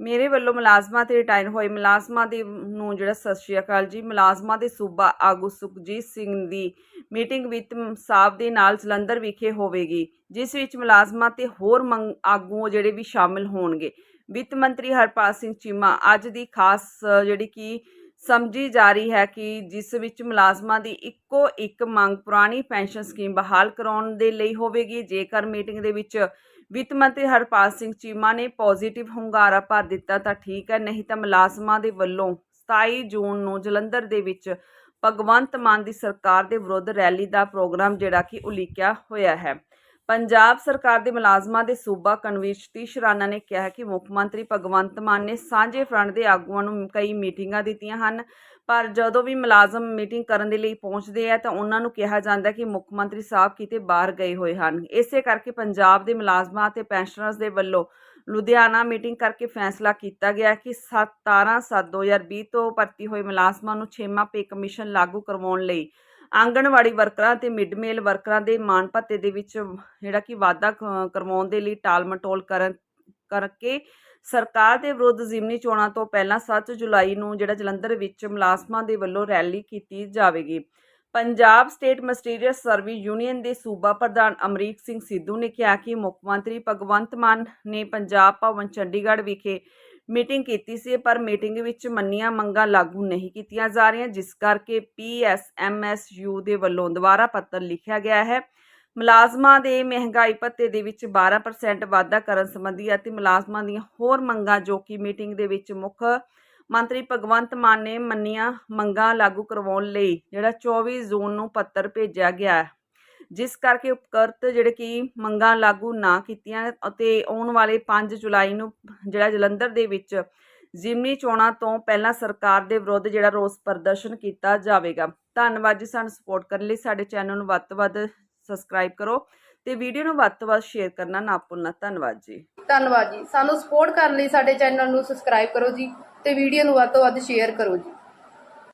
ਮੇਰੇ ਵੱਲੋਂ ਮੁਲਾਜ਼ਮਾਂ ਤੇ ਰਿਟਾਇਰ ਹੋਏ ਮੁਲਾਜ਼ਮਾਂ ਦੇ ਨੂੰ ਜਿਹੜਾ ਸਤਿ ਸ਼੍ਰੀ ਅਕਾਲ ਜੀ, ਮੁਲਾਜ਼ਮਾਂ ਦੇ ਸੂਬਾ ਆਗੂ ਸੁਖਜੀਤ ਸਿੰਘ ਦੀ ਮੀਟਿੰਗ ਵਿੱਤ ਸਾਹਿਬ ਦੇ ਨਾਲ ਜਲੰਧਰ ਵਿਖੇ ਹੋਵੇਗੀ, ਜਿਸ ਵਿੱਚ ਮੁਲਾਜ਼ਮਾਂ ਤੇ ਹੋਰ ਮੰਗ ਆਗੂ ਜਿਹੜੇ ਵੀ ਸ਼ਾਮਿਲ ਹੋਣਗੇ। ਵਿੱਤ ਮੰਤਰੀ ਹਰਪਾਲ ਸਿੰਘ ਚੀਮਾ ਅੱਜ ਦੀ ਖਾਸ ਜਿਹੜੀ ਕਿ ਸਮਝੀ ਜਾ ਰਹੀ ਹੈ ਕਿ ਜਿਸ ਵਿੱਚ ਮੁਲਾਜ਼ਮਾਂ ਦੀ ਇੱਕੋ ਇੱਕ ਮੰਗ ਪੁਰਾਣੀ ਪੈਨਸ਼ਨ ਸਕੀਮ ਬਹਾਲ ਕਰਾਉਣ ਦੇ ਲਈ ਹੋਵੇਗੀ। ਜੇਕਰ ਮੀਟਿੰਗ ਦੇ ਵਿੱਚ ਵਿੱਤ ਮੰਤਰੀ ਹਰਪਾਲ ਸਿੰਘ ਚੀਮਾ ਨੇ ਪੋਜ਼ਿਟਿਵ ਹੁੰਗਾਰਾ ਭਰ ਦਿੱਤਾ ਤਾਂ ਠੀਕ ਹੈ, ਨਹੀਂ ਤਾਂ ਮੁਲਾਜ਼ਮਾਂ ਦੇ ਵੱਲੋਂ 27 ਜੂਨ ਨੂੰ ਜਲੰਧਰ ਦੇ ਵਿੱਚ ਭਗਵੰਤ ਮਾਨ ਦੀ ਸਰਕਾਰ ਦੇ ਵਿਰੁੱਧ ਰੈਲੀ ਦਾ ਪ੍ਰੋਗਰਾਮ ਜਿਹੜਾ ਕਿ ਉਲੀਕਿਆ ਹੋਇਆ ਹੈ। ਪੰਜਾਬ ਸਰਕਾਰ ਦੇ ਮੁਲਾਜ਼ਮਾਂ ਦੇ ਸੂਬਾ ਕਨਵੀਨਰ ਸਤੀਸ਼ ਰਾਣਾ ਨੇ ਕਿਹਾ ਕਿ ਮੁੱਖ ਮੰਤਰੀ ਭਗਵੰਤ ਮਾਨ ਨੇ ਸਾਂਝੇ ਫਰੰਟ ਦੇ ਆਗੂਆਂ ਨੂੰ ਕਈ ਮੀਟਿੰਗਾਂ ਦਿੱਤੀਆਂ ਹਨ, ਪਰ ਜਦੋਂ ਵੀ ਮੁਲਾਜ਼ਮ ਮੀਟਿੰਗ ਕਰਨ ਦੇ ਲਈ ਪਹੁੰਚਦੇ ਆ ਤਾਂ ਉਹਨਾਂ ਨੂੰ ਕਿਹਾ ਜਾਂਦਾ ਕਿ ਮੁੱਖ ਮੰਤਰੀ ਸਾਹਿਬ ਕਿਤੇ ਬਾਹਰ ਗਏ ਹੋਏ ਹਨ। ਇਸੇ ਕਰਕੇ ਪੰਜਾਬ ਦੇ ਮੁਲਾਜ਼ਮਾਂ ਅਤੇ ਪੈਨਸ਼ਨਰਸ ਦੇ ਵੱਲੋਂ ਲੁਧਿਆਣਾ ਮੀਟਿੰਗ ਕਰਕੇ ਫੈਸਲਾ ਕੀਤਾ ਗਿਆ ਕਿ 17 7 2020 ਤੋਂ ਭਰਤੀ ਹੋਏ ਮੁਲਾਜ਼ਮਾਂ ਨੂੰ ਛੇਵਾਂ ਪੇ ਕਮਿਸ਼ਨ ਲਾਗੂ ਕਰਵਾਉਣ ਲਈ ਆਂਗਣਵਾੜੀ ਵਰਕਰਾਂ ਤੇ ਮਿਡ ਮੇਲ ਵਰਕਰਾਂ ਦੇ ਮਾਣ ਭੱਤੇ ਦੇ ਵਿੱਚ ਜਿਹੜਾ ਕਿ ਵਾਅਦਾ ਕਰਵਾਉਣ ਦੇ ਲਈ ਟਾਲ-ਮਟੋਲ ਕਰਨ, ਕਰਕੇ ਸਰਕਾਰ ਦੇ ਵਿਰੁੱਧ ਜ਼ਿਮਨੀ ਚੋਣਾਂ ਤੋਂ ਪਹਿਲਾਂ 7 ਜੁਲਾਈ ਨੂੰ ਜਿਹੜਾ ਜਲੰਧਰ ਵਿੱਚ ਮੁਲਾਜ਼ਮਾਂ ਦੇ ਵੱਲੋਂ ਰੈਲੀ ਕੀਤੀ ਜਾਵੇਗੀ। Punjab state ministerial service union ਦੇ ਸੂਬਾ ਪ੍ਰਧਾਨ ਅਮਰੀਕ ਸਿੰਘ ਸਿੱਧੂ ਨੇ ਕਿਹਾ ਕਿ ਮੁੱਖ ਮੰਤਰੀ ਭਗਵੰਤ ਮਾਨ ਨੇ ਪੰਜਾਬ ਭਵਨ ਚੰਡੀਗੜ੍ਹ ਵਿਖੇ ਮੀਟਿੰਗ ਕੀਤੀ ਸੀ, ਪਰ ਮੀਟਿੰਗ ਵਿੱਚ ਮੰਨੀਆਂ ਮੰਗਾਂ ਲਾਗੂ ਨਹੀਂ ਕੀਤੀਆਂ ਜਾ ਰਹੀਆਂ, ਜਿਸ ਕਰਕੇ ਪੀਐਸਐਮਐਸਯੂ ਦੇ ਵੱਲੋਂ ਦੁਬਾਰਾ ਪੱਤਰ ਲਿਖਿਆ ਗਿਆ ਹੈ। ਮੁਲਾਜ਼ਮਾਂ ਦੇ ਮਹਿੰਗਾਈ ਭੱਤੇ ਦੇ ਵਿੱਚ 12% ਵਾਧਾ ਕਰਨ ਸੰਬੰਧੀ ਅਤੇ ਮੁਲਾਜ਼ਮਾਂ ਦੀਆਂ ਹੋਰ ਮੰਗਾਂ ਜੋ ਕਿ ਮੀਟਿੰਗ ਦੇ ਵਿੱਚ ਮੁੱਖ ਮੰਤਰੀ ਭਗਵੰਤ ਮਾਨ ਨੇ ਮੰਨੀਆਂ ਮੰਗਾਂ ਲਾਗੂ ਕਰਵਾਉਣ ਲਈ, ਜਿਹੜਾ 24 ਜੂਨ ਨੂੰ ਪੱਤਰ ਭੇਜਿਆ ਗਿਆ ਜਿਸ ਕਰਕੇ ਉਪਕਰਤ ਜਿਹੜੇ ਕਿ ਮੰਗਾਂ ਲਾਗੂ ਨਾ ਕੀਤੀਆਂ ਅਤੇ ਆਉਣ ਵਾਲੇ 5 ਜੁਲਾਈ ਨੂੰ ਜਿਹੜਾ ਜਲੰਧਰ ਦੇ ਵਿੱਚ ਜ਼ਿਮਨੀ ਚੋਣਾਂ ਤੋਂ ਪਹਿਲਾਂ ਸਰਕਾਰ ਦੇ ਵਿਰੁੱਧ ਜਿਹੜਾ ਰੋਸ ਪ੍ਰਦਰਸ਼ਨ ਕੀਤਾ ਜਾਵੇਗਾ। ਧੰਨਵਾਦ ਜੀ ਸਾਨੂੰ ਸਪੋਰਟ ਕਰਨ ਲਈ। ਸਾਡੇ ਚੈਨਲ ਨੂੰ ਵੱਧ ਤੋਂ ਵੱਧ ਸਬਸਕ੍ਰਾਈਬ ਕਰੋ ਤੇ ਵੀਡੀਓ ਨੂੰ ਵੱਧ ਤੋਂ ਵੱਧ ਸ਼ੇਅਰ ਕਰਨਾ ਨਾ ਭੁੱਲਣਾ। ਧੰਨਵਾਦ ਜੀ। ਧੰਨਵਾਦ ਜੀ। ਸਾਨੂੰ ਸਪੋਰਟ ਕਰਨ ਲਈ ਸਾਡੇ ਚੈਨਲ ਨੂੰ ਸਬਸਕ੍ਰਾਈਬ ਕਰੋ ਜੀ ਤੇ ਵੀਡੀਓ ਨੂੰ ਵੱਧ ਤੋਂ ਵੱਧ ਸ਼ੇਅਰ ਕਰੋ ਜੀ।